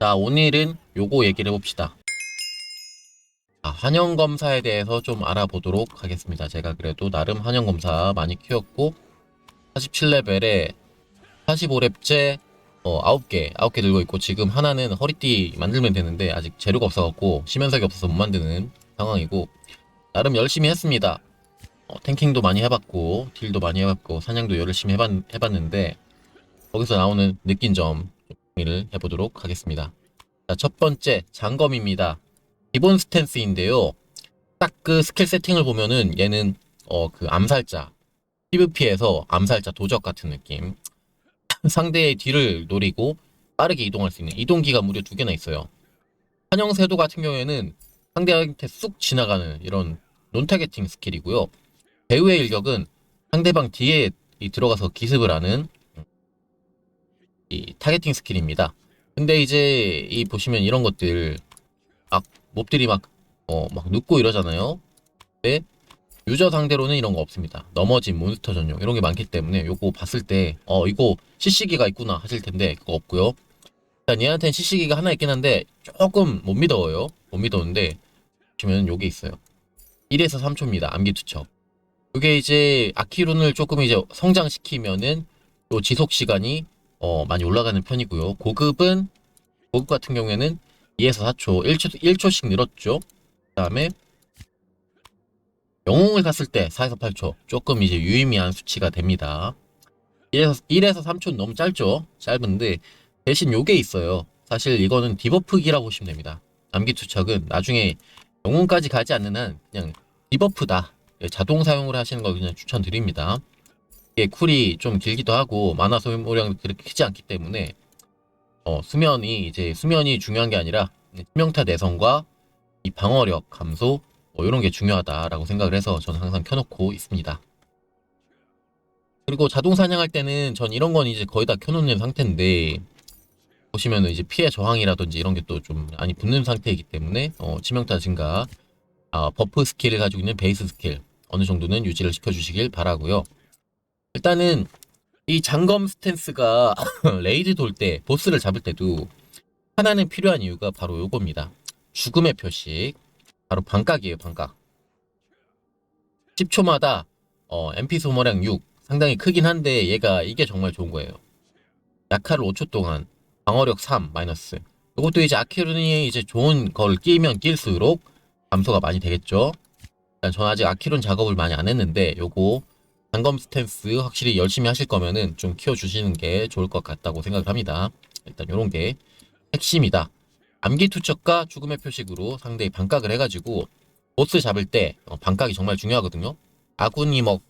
자, 오늘은 요거 얘기를 해봅시다. 아, 한영 검사에 대해서 좀 알아보도록 하겠습니다. 제가 그래도 나름 한영 검사 많이 키웠고 47레벨에 45렙째 어, 9개, 9개 들고 있고 지금 하나는 허리띠 만들면 되는데 아직 재료가 없어갖고 시면석이 없어서 못 만드는 상황이고 나름 열심히 했습니다. 어, 탱킹도 많이 해봤고 딜도 많이 해봤고 사냥도 열심히 해봤, 해봤는데 거기서 나오는 느낀 점 정리를 해보도록 하겠습니다. 자, 첫 번째 장검입니다. 기본 스탠스인데요. 딱 그 스킬 세팅을 보면은 얘는 어 그 암살자 PVP에서 암살자 도적 같은 느낌. 상대의 뒤를 노리고 빠르게 이동할 수 있는 이동기가 무려 두 개나 있어요. 한영세도 같은 경우에는 상대한테 쑥 지나가는 이런 논타겟팅 스킬이고요. 배우의 일격은 상대방 뒤에 이 들어가서 기습을 하는 이 타겟팅 스킬입니다. 근데 이제 이 보시면 이런 것들 막 몹들이 막 어막 눕고 이러잖아요. 근데 유저 상대로는 이런 거 없습니다. 넘어진 몬스터 전용 이런 게 많기 때문에 요거 봤을 때 어 이거 CC기가 있구나 하실 텐데 그거 없고요. 일단 얘한테는 CC기가 하나 있긴 한데 조금 못 믿어요. 못 믿었는데 보시면 요게 있어요. 1에서 3초입니다. 암기 투척. 요게 이제 아키룬을 조금 이제 성장시키면은 또 지속 시간이 어 많이 올라가는 편이고요. 고급은 고급 같은 경우에는 2에서 4초, 1초, 1초씩 늘었죠. 그 다음에 영웅을 갔을 때 4에서 8초 조금 이제 유의미한 수치가 됩니다. 1에서, 1에서 3초는 너무 짧죠. 짧은데 대신 요게 있어요. 사실 이거는 디버프기라고 보시면 됩니다. 암기 투척은 나중에 영웅까지 가지 않는 한 그냥 디버프다. 예, 자동 사용을 하시는 거 그냥 추천드립니다. 이게 쿨이 좀 길기도 하고 만화 소모량이 그렇게 크지 않기 때문에 어, 수면이 이제 수면이 중요한 게 아니라 치명타 내성과 이 방어력 감소 뭐 이런 게 중요하다라고 생각을 해서 저는 항상 켜놓고 있습니다. 그리고 자동 사냥할 때는 전 이런 건 이제 거의 다 켜놓는 상태인데 보시면은 이제 피해 저항이라든지 이런 게 또 좀 많이 붙는 상태이기 때문에 어, 치명타 증가 아, 버프 스킬을 가지고 있는 베이스 스킬 어느 정도는 유지를 시켜주시길 바라고요. 일단은 이 장검 스탠스가 레이드 돌 때 보스를 잡을 때도 하나는 필요한 이유가 바로 요겁니다. 죽음의 표식 바로 반각이에요 반각 10초마다 어, MP 소모량 6 상당히 크긴 한데 얘가 이게 정말 좋은 거예요. 약화를 5초 동안 방어력 3 마이너스 이것도 이제 아키룬이 이제 좋은 걸 끼면 낄수록 감소가 많이 되겠죠. 일단 저는 아직 아키룬 작업을 많이 안 했는데 요거 단검 스탠스 확실히 열심히 하실 거면은 좀 키워주시는 게 좋을 것 같다고 생각을 합니다. 일단 요런 게 핵심이다. 암기 투척과 죽음의 표식으로 상대의 반각을 해가지고 보스 잡을 때 어, 반각이 정말 중요하거든요. 아군이 뭐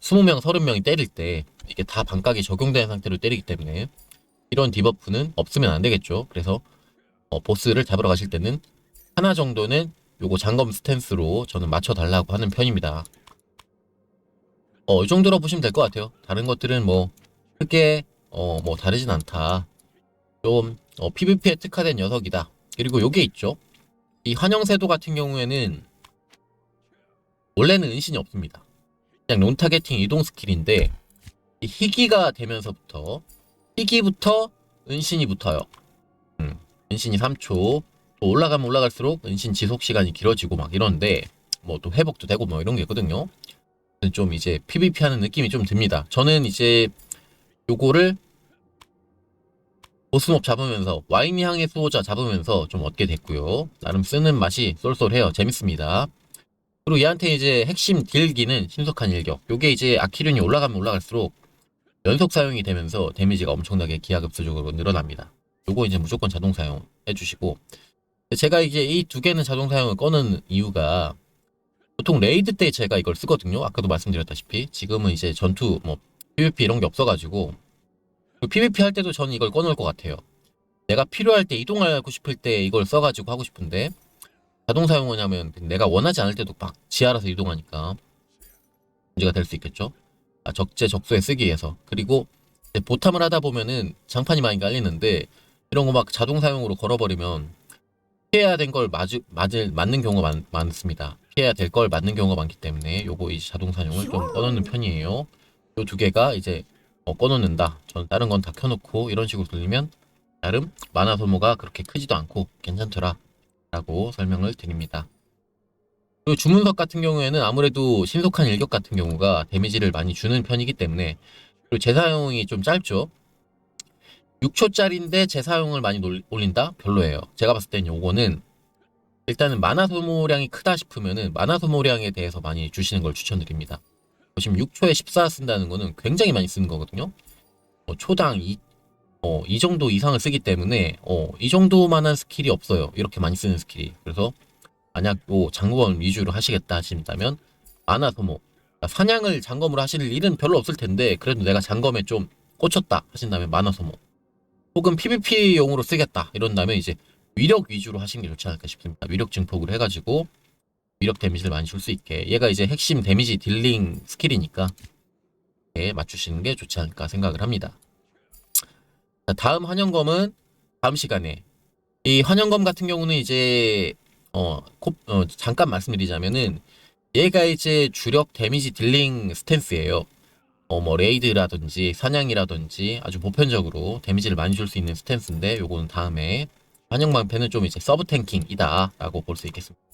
20명, 30명이 때릴 때 이게 다 반각이 적용된 상태로 때리기 때문에 이런 디버프는 없으면 안 되겠죠. 그래서 어, 보스를 잡으러 가실 때는 하나 정도는 요거 장검 스탠스로 저는 맞춰달라고 하는 편입니다. 어, 이 정도로 보시면 될 것 같아요. 다른 것들은 뭐, 크게, 어, 뭐, 다르진 않다. 좀, 어, PVP에 특화된 녀석이다. 그리고 요게 있죠. 이 환영세도 같은 경우에는, 원래는 은신이 없습니다. 그냥 론타겟팅 이동 스킬인데, 이 희기가 되면서부터, 희기부터 은신이 붙어요. 음, 은신이 3초. 또 올라가면 올라갈수록 은신 지속 시간이 길어지고 막 이런데, 뭐 또 회복도 되고 뭐 이런 게 있거든요. 좀 이제 PVP 하는 느낌이 좀 듭니다. 저는 이제 요거를 보스몹 잡으면서 와인 향의 수호자 잡으면서 좀 얻게 됐고요. 나름 쓰는 맛이 쏠쏠해요. 재밌습니다. 그리고 얘한테 이제 핵심 딜기는 신속한 일격. 요게 이제 아키륜이 올라가면 올라갈수록 연속 사용이 되면서 데미지가 엄청나게 기하급수적으로 늘어납니다. 요거 이제 무조건 자동 사용 해 주시고 제가 이제 이 두 개는 자동 사용을 꺼는 이유가 보통 레이드 때 제가 이걸 쓰거든요. 아까도 말씀드렸다시피 지금은 이제 전투 뭐 PVP 이런 게 없어가지고 그 PVP 할 때도 저는 이걸 꺼놓을 것 같아요. 내가 필요할 때 이동하고 싶을 때 이걸 써가지고 하고 싶은데 자동 사용을 하면 내가 원하지 않을 때도 막 지하라서 이동하니까 문제가 될 수 있겠죠. 아, 적재적소에 쓰기 위해서 그리고 보탐을 하다 보면은 장판이 많이 깔리는데 이런 거 막 자동 사용으로 걸어버리면 피해야 된 걸 맞을 맞을 맞는 경우가 많, 많습니다. 피해야 될 걸 맞는 경우가 많기 때문에 요거 이제 자동 사용을 좀 꺼놓는 편이에요. 요 두 개가 이제 어, 꺼놓는다. 저는 다른 건 다 켜놓고 이런 식으로 돌리면 나름 만화 소모가 그렇게 크지도 않고 괜찮더라 라고 설명을 드립니다. 그리고 주문석 같은 경우에는 아무래도 신속한 일격 같은 경우가 데미지를 많이 주는 편이기 때문에 그리고 재사용이 좀 짧죠. 6초짜리인데 재사용을 많이 놀- 올린다? 별로예요. 제가 봤을 땐 요거는 일단은 만화 소모량이 크다 싶으면은 만화 소모량에 대해서 많이 주시는 걸 추천드립니다. 지금 6초에 14 쓴다는 거는 굉장히 많이 쓰는 거거든요. 어, 초당 2, 어, 이 정도 이상을 쓰기 때문에 어, 이 정도만한 스킬이 없어요. 이렇게 많이 쓰는 스킬이. 그래서 만약 뭐 장구원 위주로 하시겠다 하신다면 만화 소모 그러니까 사냥을 장검으로 하실 일은 별로 없을 텐데 그래도 내가 장검에 좀 꽂혔다 하신다면 만화 소모 혹은 PVP용으로 쓰겠다 이런다면 이제 위력 위주로 하시는 게 좋지 않을까 싶습니다. 위력 증폭을 해가지고 위력 데미지를 많이 줄 수 있게 얘가 이제 핵심 데미지 딜링 스킬이니까 예, 맞추시는 게 좋지 않을까 생각을 합니다. 자, 다음 환영검은 다음 시간에 이 환영검 같은 경우는 이제 어, 코- 어, 잠깐 말씀드리자면은 얘가 이제 주력 데미지 딜링 스탠스예요. 어, 뭐 레이드라든지 사냥이라든지 아주 보편적으로 데미지를 많이 줄 수 있는 스탠스인데 요거는 다음에 환영방패는 좀 이제 서브 탱킹이다 라고 볼 수 있겠습니다.